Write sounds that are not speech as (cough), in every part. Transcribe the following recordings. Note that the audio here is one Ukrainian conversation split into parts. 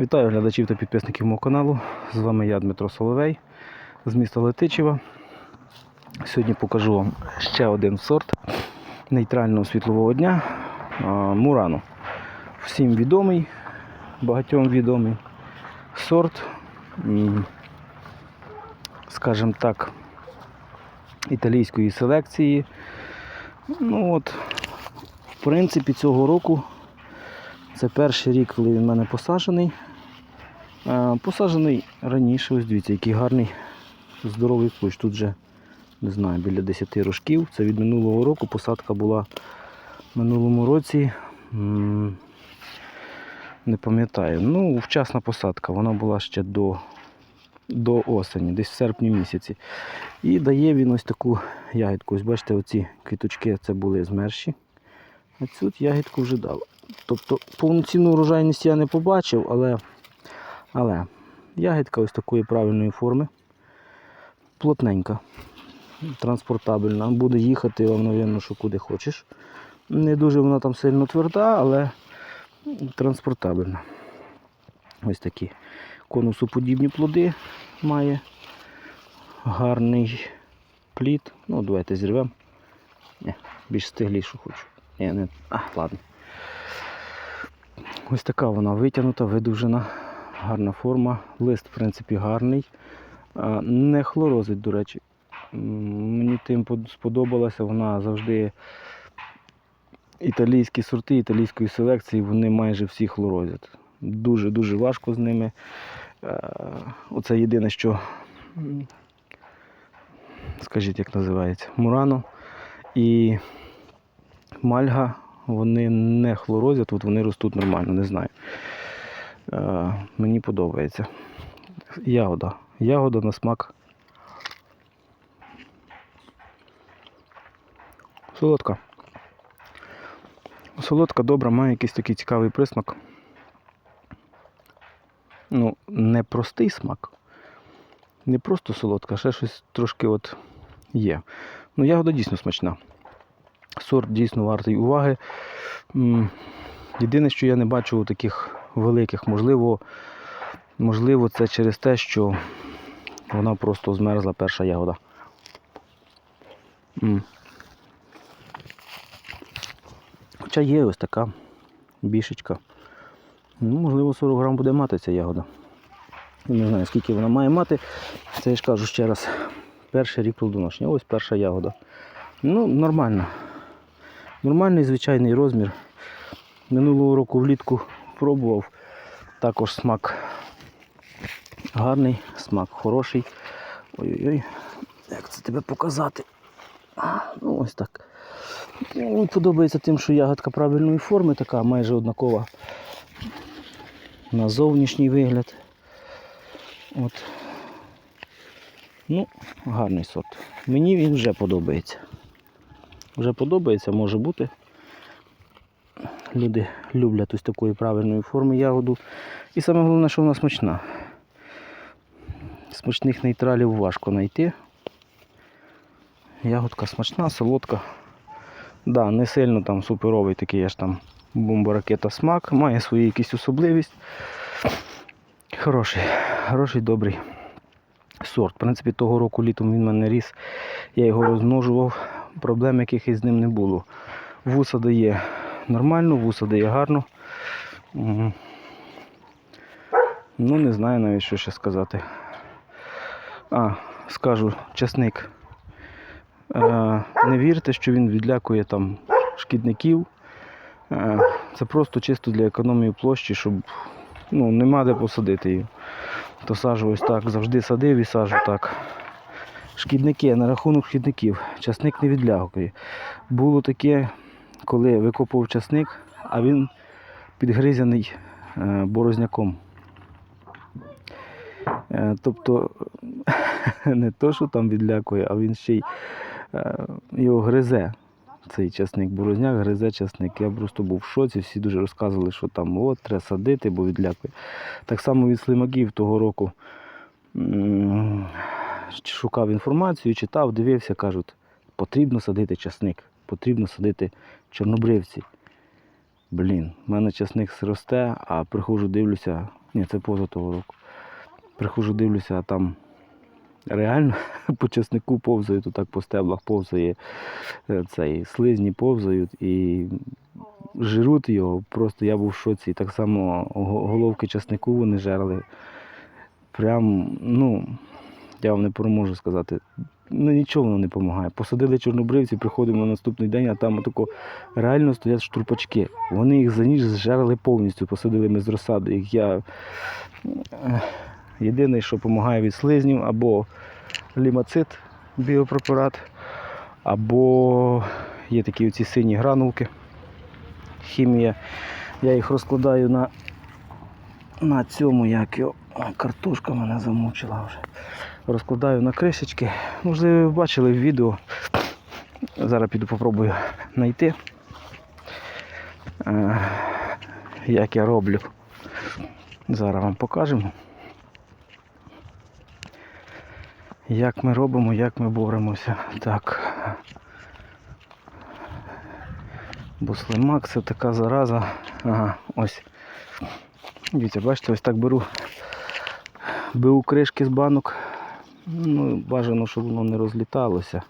Вітаю глядачів та підписників мого каналу. З вами я, Дмитро Соловей з міста Летичева. Сьогодні покажу вам ще один сорт нейтрального світлового дня а, Мурано. Всім відомий, багатьом відомий сорт, скажімо так, італійської селекції. Ну от, в принципі, цього року це перший рік, коли він в мене посаджений. Е, Посаджений раніше, ось дивіться, який гарний здоровий кущ. Тут вже, не знаю, біля 10 рожків. Це від минулого року. Посадка була в минулому році. Не пам'ятаю. Ну, вчасна посадка. Вона була ще до, до осені, десь в серпні місяці. І дає він ось таку ягідку. Ось бачите, оці квіточки це були змерші. А цю ягідку вже дав. Тобто повноцінну урожайність я не побачив, але, але ягідка ось такої правильної форми. Плотненька, транспортабельна. Буде їхати вам, напевно, що куди хочеш. Не дуже вона там сильно тверда, але транспортабельна. Ось такі конусоподібні плоди має. Гарний плід. Ну, давайте зірвемо. Ні, більш стиглішу хочу. Ні, не. А, ладно. Ось така вона витягнута, видовжена, гарна форма. Лист, в принципі, гарний. Не хлорозить, до речі. Мені тим под- сподобалося, вона завжди італійські сорти італійської селекції, вони майже всі хлорозять. Дуже-дуже важко з ними. Оце єдине, що, скажіть, як називається, Мурано і Мальга, вони не хлорозять, тут вони ростуть нормально, не знаю. Е, мені подобається. Ягода. Ягода на смак. Солодка. Солодка, добра, має якийсь такий цікавий присмак. Ну, не простий смак. Не просто солодка, ще щось трошки от є. Ну, ягода дійсно смачна. Сорт дійсно вартий уваги. Єдине, що я не бачу у таких великих, можливо, можливо, це через те, що вона просто змерзла перша ягода. М. Хоча є ось така бішечка. Ну, можливо, 40 грам буде мати ця ягода. Не знаю, скільки вона має мати. Це я ж кажу ще раз. Перший рік плодоношення. Ось перша ягода. Ну, нормально. Нормальний звичайний розмір. Минулого року влітку пробував. Також смак гарний, смак хороший. Ой-ой-ой, як це тебе показати? Ну, ось так. Мені подобається тим, що ягодка правильної форми, така майже однакова на зовнішній вигляд. От. Ну, гарний сорт. Мені він вже подобається. Вже подобається, може бути. Люди люблять ось такої правильної форми ягоду. І саме головне, що вона смачна. Смачних нейтралів важко знайти. Ягодка смачна, солодка. Да, не сильно там суперовий такий аж там бомба-ракета смак, має свою якусь особливість. Хороший, хороший, добрий сорт. В принципі, того року літом він в мене ріс, я його розмножував, проблем якихось з ним не було. Вуса дає нормально, вуса дає гарно. Ну, не знаю навіть, що ще сказати. А, скажу, часник. Е, не вірте, що він відлякує там шкідників. Е, це просто чисто для економії площі, щоб ну, нема де посадити її. То сажу ось так, завжди садив і сажу так. Шкідники, на рахунок шкідників. Часник не відлякує. Було таке, коли викопував часник, а він підгризаний е, борозняком. Е, Тобто (laughs) не то, що там відлякує, а він ще й е, його гризе. Цей часник борозняк гризе часник. Я просто був в шоці, всі дуже розказували, що там от, треба садити, бо відлякує. Так само від слимаків того року шукав інформацію, читав, дивився, кажуть, потрібно садити часник, потрібно садити чорнобривці. Блін, в мене часник росте, а приходжу, дивлюся. Ні, це поза того року. Приходжу, дивлюся, а там реально (laughs) по часнику повзають, отак по стеблах повзає е, цей, слизні повзають і жируть його. Просто я був в шоці. Так само головки часнику вони жерли. Прям, ну, я вам не можу сказати. Ну нічого не допомагає. Посадили чорнобривці, приходимо на наступний день, а там отако реально стоять штурпачки. Вони їх за ніч зжерли повністю, посадили ми з розсади. Їх я єдине, що допомагає від слизнів, або лімацит, біопрепарат, або є такі оці сині гранулки. Хімія. Я їх розкладаю на, на цьому, як його. Картошка мене замучила вже. Розкладаю на кришечки. Можливо, ви бачили в відео. Зараз піду попробую знайти, е, як я роблю. Зараз вам покажемо. Як ми робимо, як ми боремося. Так. Бо слимак це така зараза. Ага, ось. Дивіться, бачите, ось так беру. Беру кришки з банок. Ну, бажано, щоб воно не розліталося.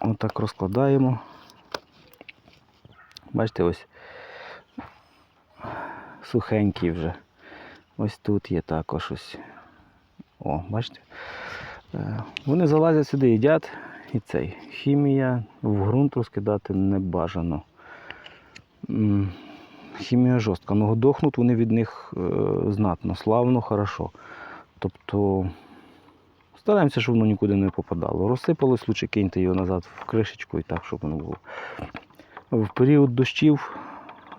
Отак розкладаємо. Бачите, ось сухенький вже. Ось тут є також ось. О, бачите? Е, Вони залазять сюди, їдять і цей. Хімія в ґрунт розкидати не бажано. Хімія жорстка. Ну, дохнуть вони від них е, знатно, славно, хорошо. Тобто стараємося, щоб воно нікуди не попадало. Розсипалось, лучше киньте його назад в кришечку і так, щоб воно було. В період дощів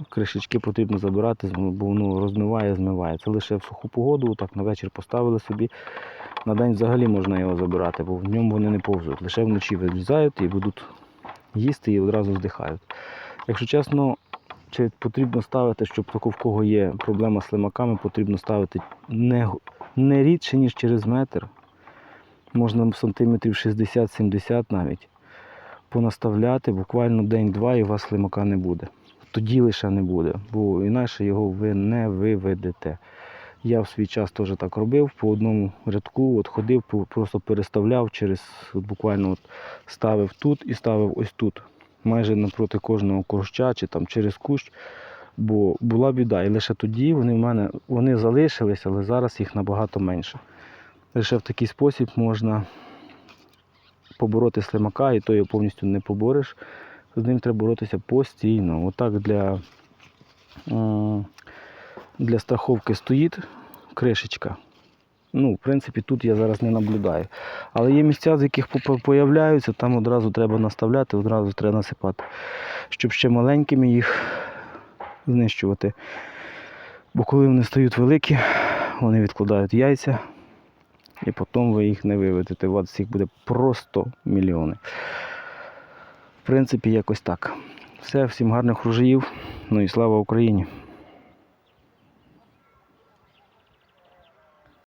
кришечки потрібно забирати, бо воно розмиває, змиває. Це лише в суху погоду, так на вечір поставили собі. На день взагалі можна його забирати, бо в ньому вони не повзуть. Лише вночі вилізають і будуть їсти і одразу здихають. Якщо чесно, чи потрібно ставити, щоб тако в кого є проблема з слимаками, потрібно ставити не, не рідше, ніж через метр. Можна сантиметрів 60-70 навіть понаставляти буквально день-два і у вас слимака не буде. Тоді лише не буде, бо інакше його ви не виведете. Я в свій час теж так робив, по одному рядку от ходив, просто переставляв через, от буквально от ставив тут і ставив ось тут, майже напроти кожного куща чи там через кущ. Бо була біда. І лише тоді вони в мене вони залишились, але зараз їх набагато менше. Лише в такий спосіб можна побороти слимака, і то його повністю не побореш. З ним треба боротися постійно. Отак для, для страховки стоїть кришечка. Ну, в принципі, тут я зараз не наблюдаю. Але є місця, з яких появляються, там одразу треба наставляти, одразу треба насипати, щоб ще маленькими їх знищувати. Бо коли вони стають великі, вони відкладають яйця, і потім ви їх не виведете. У вас їх буде просто мільйони. В принципі, якось так. Все, всім гарних ружаїв. Ну і слава Україні!